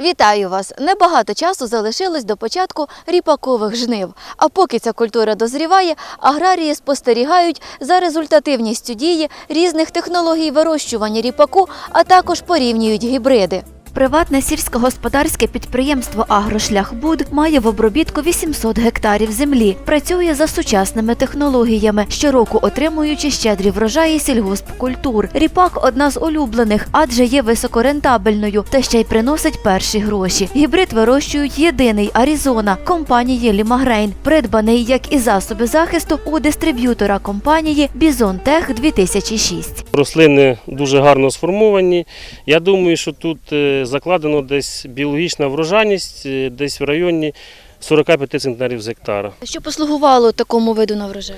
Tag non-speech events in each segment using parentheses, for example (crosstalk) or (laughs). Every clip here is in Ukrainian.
Вітаю вас! Небагато часу залишилось до початку ріпакових жнив. А поки ця культура дозріває, аграрії спостерігають за результативністю дії різних технологій вирощування ріпаку, а також порівнюють гібриди. Приватне сільськогосподарське підприємство Агрошляхбуд має в обробітку 800 гектарів землі. Працює за сучасними технологіями, щороку отримуючи щедрі врожаї сільгоспкультур. Ріпак одна з улюблених, адже є високорентабельною та ще й приносить перші гроші. Гібрид вирощують єдиний Аризона компанії Лімагрейн, придбаний як і засоби захисту у дистриб'ютора компанії Бізон Тех 2006. Рослини дуже гарно сформовані. Я думаю, що тут е, закладено десь біологічна врожайність, е, десь в районі 45 центнерів з гектара. Що послугувало такому виду на врожай?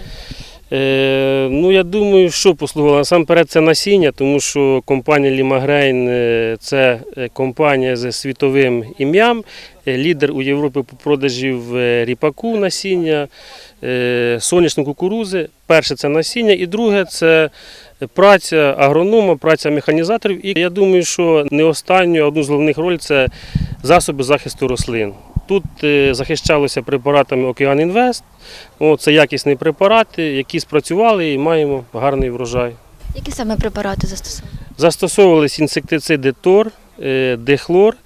Е, ну, я думаю, що послугувало. Насамперед це насіння, тому що компанія Лімагрейн це е, компанія з світовим ім'ям, е, лідер у Європі по продажів ріпаку насіння, е, кукурузи. Перше це насіння, і друге це праця агронома, праця механізаторів. І я думаю, що не останню, одну з головних ролей це засоби захисту рослин. Тут е, захищалося препаратами Океан Інвест. Це якісні препарати, які спрацювали і маємо гарний врожай. Які саме препарати застосовують? Застосовувалися інсектициди Тор, е, Дехлор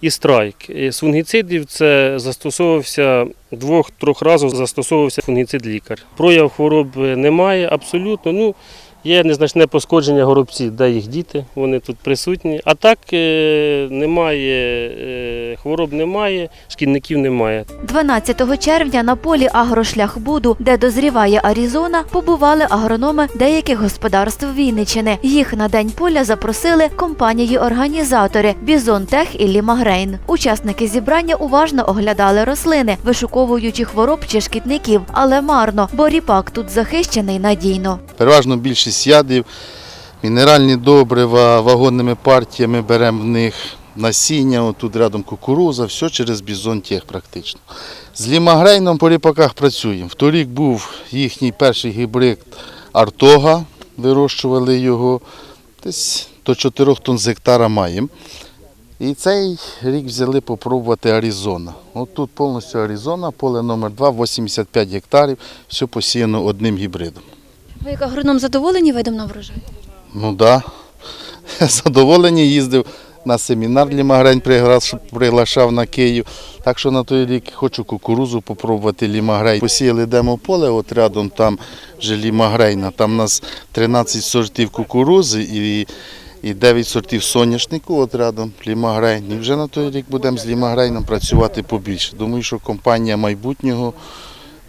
і Страйк. Е, З фунгіцидів це застосовувався двох-трьох разів застосовувався фунгіцид лікар. Прояв хвороб е, немає абсолютно. Ну, Є незначне пошкодження горобців, де їх діти, вони тут присутні. А так е, немає, е, хвороб немає, шкідників немає. 12 червня на полі агрошляхбуду, де дозріває Аризона, побували агрономи деяких господарств Вінничини. Їх на день поля запросили компанії-організатори Бізон Тех і Лімагрейн. Учасники зібрання уважно оглядали рослини, вишуковуючи хвороб чи шкідників, але марно, бо ріпак тут захищений надійно. Переважно більшість ядів, мінеральні добрива, вагонними партіями беремо в них насіння, отут рядом кукуруза, все через бізонтех практично. З лімагрейном по ріпаках працюємо. Вторік був їхній перший гібрид Артога, вирощували його, десь до 4 тонн з гектара маємо. І цей рік взяли попробувати Аризона. От тут повністю Аризона, поле номер 2, 85 гектарів, все посіяно одним гібридом. Ви як агроном задоволені видом на врожай? Ну так. Да. Задоволені їздив на семінар Лімагрень, пригла- приглашав на Київ. Так що на той рік хочу кукурузу попробувати Лімагрей. Посіяли демополе, от рядом там вже Лімагрейна. Там у нас 13 сортів кукурузи і, і 9 сортів соняшнику, от рядом Лімагрейн. І вже на той рік будемо з Лімагрейном працювати побільше. Думаю, що компанія майбутнього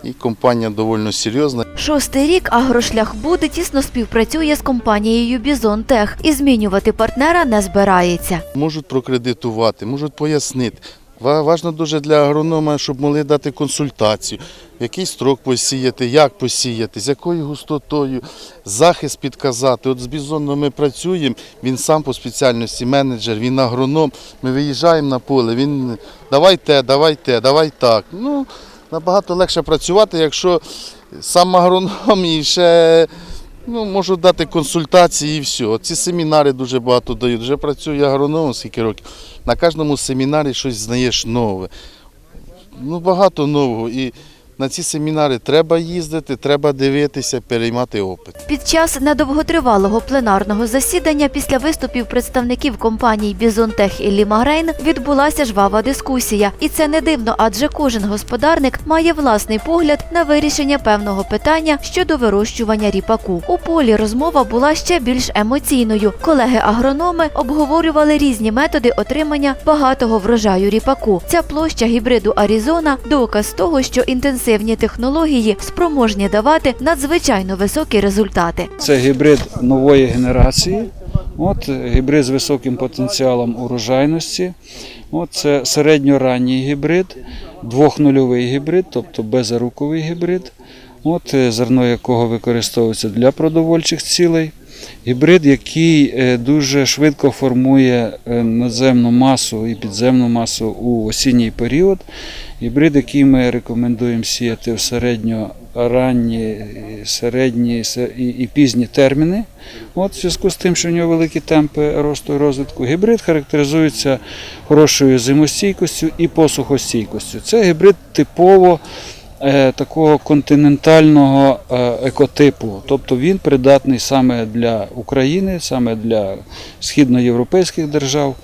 і компанія доволі серйозна. Шостий рік агрошляхбуд тісно співпрацює з компанією Бізон Тех і змінювати партнера не збирається. Можуть прокредитувати, можуть пояснити. Ва- Важно дуже для агронома, щоб могли дати консультацію, в який строк посіяти, як посіяти, з якою густотою, захист підказати. От з бізоном ми працюємо, він сам по спеціальності менеджер, він агроном. Ми виїжджаємо на поле, він давай те, давай те, давай так. Ну, набагато легше працювати, якщо сам агроном і ще Ну, можу дати консультації і все. Ці семінари дуже багато дають. Вже працюю агрономом скільки років. На кожному семінарі щось знаєш нове. Ну, багато нового. І на ці семінари треба їздити, треба дивитися, переймати опит. Під час недовготривалого пленарного засідання після виступів представників компаній Бізонтех і Лімагрейн відбулася жвава дискусія. І це не дивно, адже кожен господарник має власний погляд на вирішення певного питання щодо вирощування ріпаку. У полі розмова була ще більш емоційною. Колеги-агрономи обговорювали різні методи отримання багатого врожаю ріпаку. Ця площа гібриду Аризона доказ того, що інтенсивні технології спроможні давати надзвичайно високі результати. Це гібрид нової генерації. От, гібрид з високим потенціалом урожайності. От, це середньоранній гібрид, двохнульовий гібрид, тобто безоруковий гібрид, от, е, зерно якого використовується для продовольчих цілей. Гібрид, який е, дуже швидко формує е, надземну масу і підземну масу у осінній період. Гібрид, який ми рекомендуємо сіяти в середньо ранні, середні і, пізні терміни. От, в зв'язку з тим, що в нього великі темпи росту і розвитку. Гібрид характеризується хорошою зимостійкістю і посухостійкістю. Це гібрид типово е, такого континентального е, екотипу. Тобто він придатний саме для України, саме для східноєвропейських держав.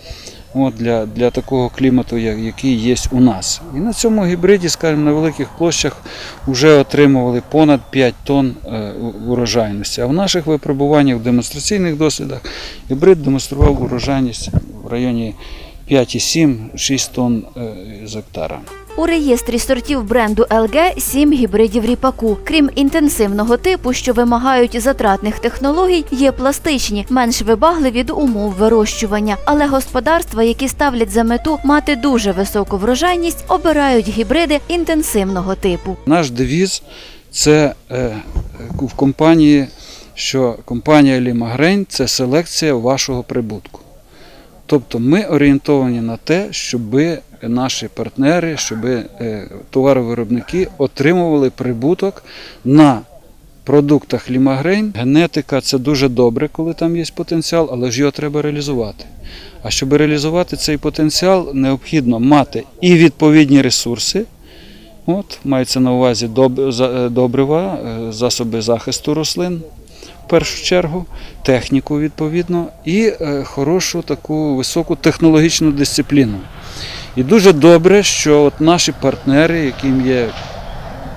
От для, для такого клімату, як- який є у нас. І на цьому гібриді, скажімо, на великих площах вже отримували понад 5 тонн е, урожайності. А в наших випробуваннях, в демонстраційних дослідах, гібрид демонстрував урожайність в районі 5,7-6 тонн е, з гектара. У реєстрі сортів бренду LG 7 гібридів ріпаку. Крім інтенсивного типу, що вимагають затратних технологій, є пластичні, менш вибагливі до умов вирощування. Але господарства, які ставлять за мету мати дуже високу врожайність, обирають гібриди інтенсивного типу. Наш девіз це е, в компанії, що компанія Лімагрейн це селекція вашого прибутку. Тобто ми орієнтовані на те, щоб наші партнери, щоб товаровиробники отримували прибуток на продуктах Лімагрейн. Генетика це дуже добре, коли там є потенціал, але ж його треба реалізувати. А щоб реалізувати цей потенціал, необхідно мати і відповідні ресурси. От, мається на увазі е, добрива, е, засоби захисту рослин в першу чергу, техніку відповідно, і е, хорошу таку високу технологічну дисципліну. І дуже добре, що от наші партнери, яким є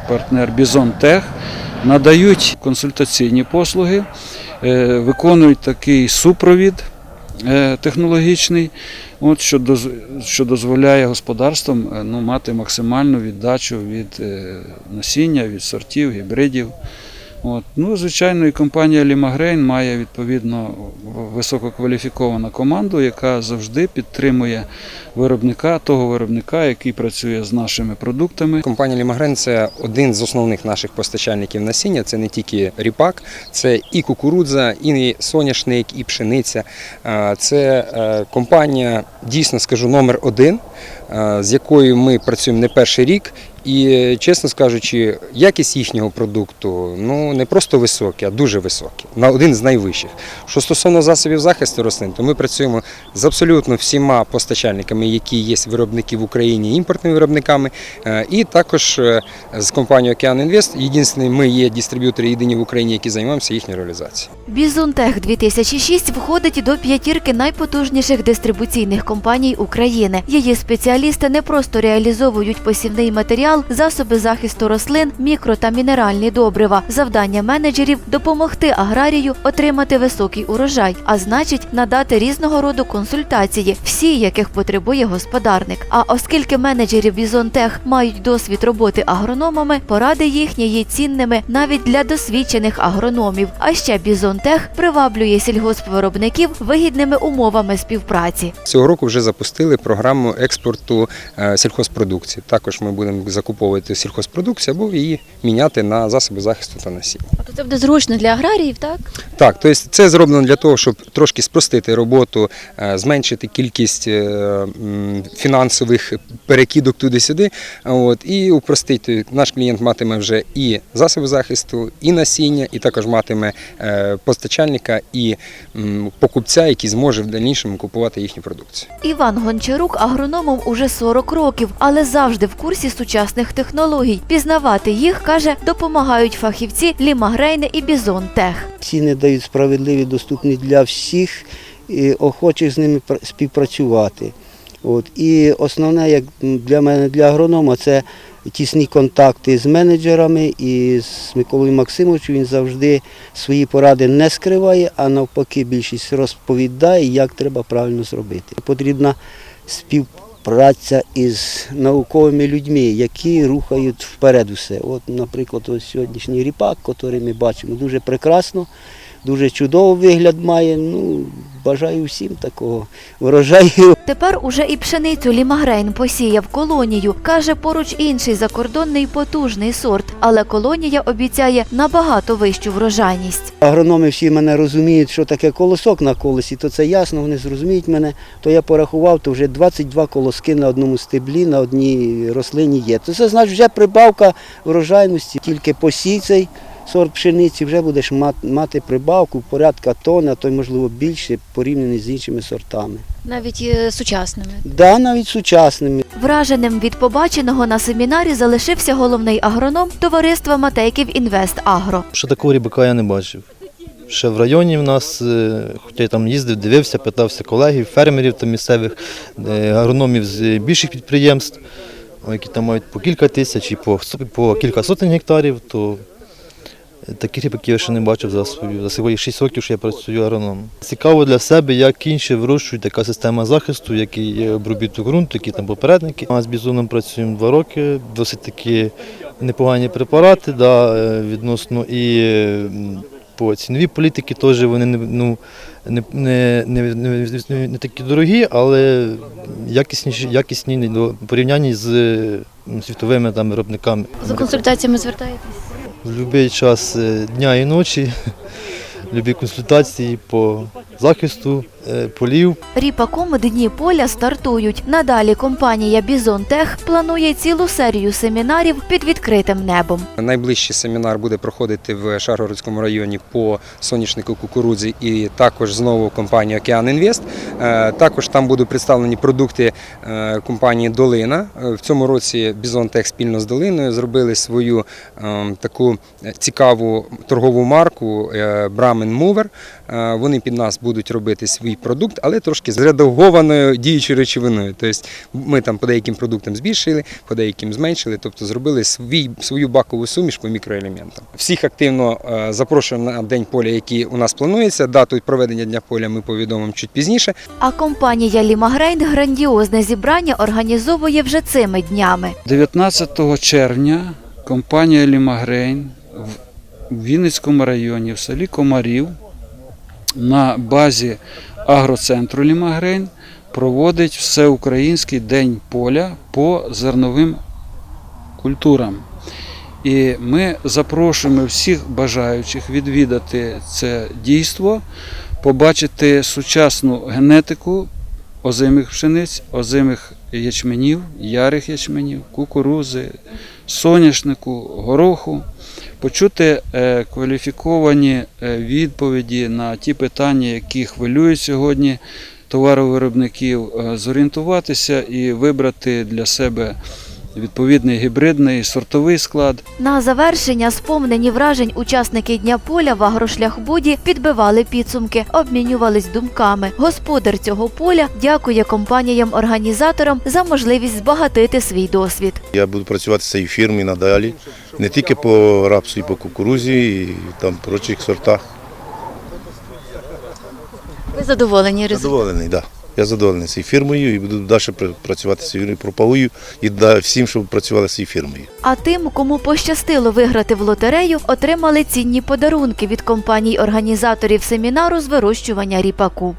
партнер Бізонтех, надають консультаційні послуги, е, виконують такий супровід е, технологічний, от, що, дозволяє господарствам ну, мати максимальну віддачу від насіння, від сортів, гібридів. От. Ну, звичайно, і компанія Лімагрейн має відповідно висококваліфіковану команду, яка завжди підтримує виробника, того виробника, який працює з нашими продуктами. Компанія Лімагрен це один з основних наших постачальників насіння. Це не тільки ріпак, це і кукурудза, і соняшник, і пшениця. Це е, компанія, дійсно скажу, номер один, е, з якою ми працюємо не перший рік. І чесно скажучи, якість їхнього продукту ну не просто висока, а дуже висока, на один з найвищих. Що стосовно засобів захисту рослин, то ми працюємо з абсолютно всіма постачальниками, які є виробники в Україні, імпортними виробниками, Е, і також е, з компанією Океан Інвест. Єдиний ми є дистриб'ютори єдині в Україні, які займаємося їхньою реалізацією. Бізунтех 2006 входить до п'ятірки найпотужніших дистрибуційних компаній України. Її спеціалісти не просто реалізовують посівний матеріал, засоби захисту рослин, мікро та мінеральні добрива. Завдання менеджерів допомогти аграрію отримати високий урожай, а значить надати різного роду консультації, всі яких потребує господарник. А оскільки менеджери Бізонтех мають досвід роботи агрономами, поради їхні є цінними навіть для досвідчених агрономів. А ще Бізонтех приваблює сільгоспвиробників вигідними умовами співпраці. Цього року вже запустили програму експорту е, сільхозпродукції. Також ми будемо закуповувати сільхозпродукцію або її міняти на засоби захисту та насіння. Тобто це буде зручно для аграріїв, так? Так, тобто це зроблено для того, щоб трошки спростити роботу, е, зменшити кількість е, фінансових перекидок туди-сюди. От, і упростити. Наш клієнт матиме вже і засоби захисту, і насіння, і також матиме е, постачальника і покупця, який зможе в дальнішому купувати їхню продукцію. Іван Гончарук агрономом уже 40 років, але завжди в курсі сучасних технологій. Пізнавати їх, каже, допомагають фахівці Лімагрейне і Бізонтех. Ціни дають справедливі, доступні для всіх і охочих з ними співпрацювати. От. І основне, як для мене, для агронома, це тісні контакти з менеджерами і з Миколою Максимовичем. Він завжди свої поради не скриває, а навпаки більшість розповідає, як треба правильно зробити. Потрібна співпраця із науковими людьми, які рухають вперед усе. От, наприклад, ось сьогоднішній ріпак, який ми бачимо, дуже прекрасно, дуже чудовий вигляд має. Ну, бажаю всім такого врожаю. Тепер уже і пшеницю Лімагрейн посіяв колонію. Каже, поруч інший закордонний потужний сорт, але колонія обіцяє набагато вищу врожайність. Агрономи всі мене розуміють, що таке колосок на колесі, то це ясно, вони зрозуміють мене. То я порахував, то вже 22 колоски на одному стеблі, на одній рослині є. То це значить вже прибавка врожайності. Тільки посій цей сорт пшениці, вже будеш мат- мати прибавку порядка тонни, а то й можливо більше порівняно з іншими сортами. Навіть сучасними. Да, навіть сучасними. Враженим від побаченого на семінарі залишився головний агроном товариства Матейків Інвест Агро. Що такого рібака я не бачив. Ще в районі в нас, е, хоча я там їздив, дивився, питався колегів, фермерів там місцевих, е, агрономів з більших підприємств, які там мають по кілька тисяч і по, по кілька сотень гектарів, то таких рібаків я ще не бачив за свою за свої 6 років, що я працюю агрономом. Цікаво для себе, як інші вирощують, яка система захисту, який є обробіток ґрунту, які там попередники. Ми з бізоном працюємо два роки, досить таки непогані препарати, да, е, відносно і по ціновій політики теж вони ну, не, не, не, не, не такі дорогі, але якісніші, якісні до порівняння з світовими там, виробниками. За консультаціями звертаєтесь? В будь-який час е, дня і ночі, (laughs) любі консультації по захисту е, полів. Ріпаком дні поля стартують. Надалі компанія Бізонтех планує цілу серію семінарів під відкритим небом. Найближчий семінар буде проходити в Шаргородському районі по соняшнику кукурудзі і також знову компанія Океан Інвест. Е, Також там будуть представлені продукти е, компанії Долина. В цьому році Бізонтех спільно з Долиною зробили свою е, таку цікаву торгову марку Brahmin Mover. Е, Вони під нас будуть робити свій продукт, але трошки з редагованою діючою речовиною. Тобто ми там по деяким продуктам збільшили, по деяким зменшили, тобто зробили свій, свою бакову суміш по мікроелементам. Всіх активно е, запрошуємо на день поля, який у нас планується. Дату проведення дня поля ми повідомимо чуть пізніше. А компанія Лімагрейн грандіозне зібрання організовує вже цими днями. 19 червня компанія Лімагрейн в Вінницькому районі в селі Комарів на базі агроцентру Лімагрейн проводить всеукраїнський день поля по зерновим культурам. І ми запрошуємо всіх бажаючих відвідати це дійство, побачити сучасну генетику озимих пшениць, озимих ячменів, ярих ячменів, кукурузи, соняшнику, гороху, почути е, кваліфіковані е, відповіді на ті питання, які хвилюють сьогодні товаровиробників, е, зорієнтуватися і вибрати для себе відповідний гібридний сортовий склад. На завершення сповнені вражень учасники дня поля в агрошляхбуді підбивали підсумки, обмінювались думками. Господар цього поля дякує компаніям-організаторам за можливість збагатити свій досвід. Я буду працювати з цією фірмою надалі, не тільки по рапсу, і по кукурузі, і там прочих сортах. Ви задоволені Задоволений, так. Да. Я задоволений цією фірмою і буду далі працювати з цією пропагою і всім, щоб працювали з цією фірмою. А тим, кому пощастило виграти в лотерею, отримали цінні подарунки від компаній-організаторів семінару з вирощування ріпаку.